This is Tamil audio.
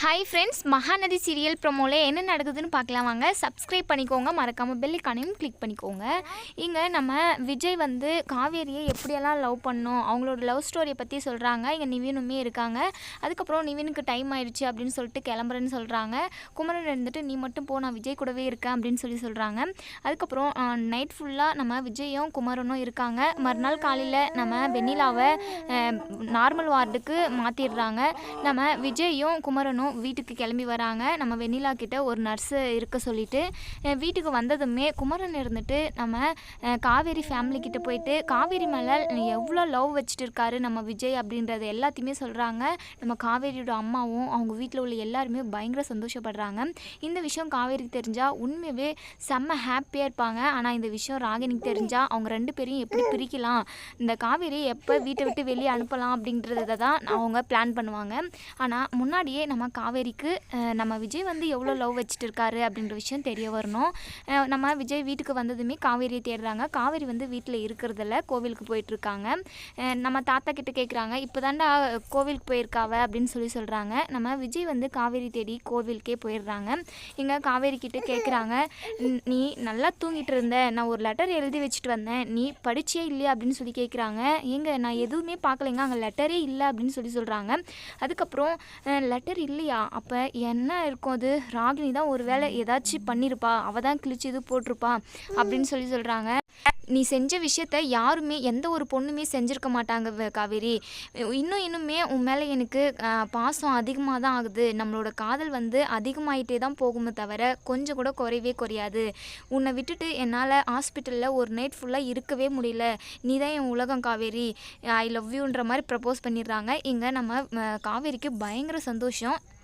ஹாய் ஃப்ரெண்ட்ஸ் மகாநதி சீரியல் ப்ரொமோவில் என்ன நடக்குதுன்னு பார்க்கலாம் வாங்க. சப்ஸ்கிரைப் பண்ணிக்கோங்க. மறக்காமல் பெல்லிக்கானையும் கிளிக் பண்ணிக்கோங்க. இங்கே நம்ம விஜய் வந்து காவேரியை எப்படியெல்லாம் லவ் பண்ணோம் அவங்களோட லவ் ஸ்டோரியை பற்றி சொல்கிறாங்க இங்கே நிவினுமே இருக்காங்க. அதுக்கப்புறம் நிவினுக்கு டைம் ஆயிடுச்சு அப்படின்னு சொல்லிட்டு கிளம்புறேன்னு சொல்கிறாங்க குமரன் இருந்துட்டு நீ மட்டும் போ நான் விஜய் கூடவே இருக்கேன் அப்படின்னு சொல்லி சொல்கிறாங்க அதுக்கப்புறம் நைட் ஃபுல்லாக நம்ம விஜயும் குமரனும் இருக்காங்க. மறுநாள் காலையில் நம்ம வெண்ணிலாவை நார்மல் வார்டுக்கு மாற்றிடுறாங்க நம்ம விஜயும் குமரனும் வீட்டுக்கு கிளம்பி வராங்க. நம்ம வெண்ணிலா கிட்ட ஒரு நர்ஸு இருக்க சொல்லிட்டு வீட்டுக்கு வந்ததுமே குமரன் இருந்துட்டு நம்ம காவேரி ஃபேமிலி கிட்ட போயிட்டு காவேரி மேலே எவ்வளோ லவ் வச்சுட்டு இருக்காரு நம்ம விஜய் அப்படின்றது எல்லாத்தையுமே சொல்கிறாங்க நம்ம காவேரியோட அம்மாவும் அவங்க வீட்டில் உள்ள எல்லாருமே பயங்கர சந்தோஷப்படுறாங்க. இந்த விஷயம் காவேரிக்கு தெரிஞ்சால் உண்மையவே செம்ம ஹாப்பியாக இருப்பாங்க. ஆனால் இந்த விஷயம் ராகினிக்கு தெரிஞ்சால் அவங்க ரெண்டு பேரையும் எப்படி பிரிக்கலாம்? இந்த காவேரி எப்போ வீட்டை விட்டு வெளியே அனுப்பலாம் அப்படின்றத தான் அவங்க பிளான் பண்ணுவாங்க. ஆனால் முன்னாடியே நம்ம காவேரிக்கு நம்ம விஜய் வந்து எவ்வளோ லவ் வச்சுட்டு இருக்காரு அப்படின்ற விஷயம் தெரிய வரணும். நம்ம விஜய் வீட்டுக்கு வந்ததுமே காவேரியை தேடுறாங்க. காவேரி வந்து வீட்டில் இருக்கிறதில்ல கோவிலுக்கு போயிட்டுருக்காங்க. நம்ம தாத்தா கிட்ட கேட்குறாங்க இப்போ தாண்டா கோவிலுக்கு போயிருக்காவ? அப்படின்னு சொல்லி சொல்கிறாங்க நம்ம விஜய் வந்து காவேரி தேடி கோவிலுக்கே போயிடுறாங்க. இங்கே காவேரி கிட்ட கேட்குறாங்க நீ நல்லா தூங்கிட்டு இருந்த நான் ஒரு லெட்டர் எழுதி வச்சுட்டு வந்தேன் நீ படிச்சே இல்லையா? அப்படின்னு சொல்லி கேட்குறாங்க ஏங்க நான் எதுவுமே பார்க்கலைங்க அங்கே லெட்டரே இல்லை அப்படின்னு சொல்லி சொல்கிறாங்க அதுக்கப்புறம் லெட்டர் இல்லை இல்லையா அப்போ என்ன இருக்கும் அது? ராகினி தான் ஒரு வேளை ஏதாச்சும் பண்ணியிருப்பா அவள் தான் கிழிச்சு இது போட்டிருப்பா. அப்படின்னு சொல்லி சொல்கிறாங்க நீ செஞ்ச விஷயத்த யாருமே எந்த ஒரு பொண்ணுமே செஞ்சுருக்க மாட்டாங்க காவேரி. இன்னும் இன்னுமே உன் மேலே எனக்கு பாசம் அதிகமாக தான் ஆகுது. நம்மளோட காதல் வந்து அதிகமாயிட்டே தான் போகுமே தவிர கொஞ்சம் கூட குறையவே குறையாது. உன்னை விட்டுட்டு என்னால் ஹாஸ்பிட்டலில் ஒரு நைட் ஃபுல்லாக இருக்கவே முடியல. நீ தான் என் உலகம் காவேரி. ஐ லவ் யூன்ற மாதிரி ப்ரப்போஸ் பண்ணிடுறாங்க. இங்கே நம்ம காவேரிக்கு பயங்கர சந்தோஷம்.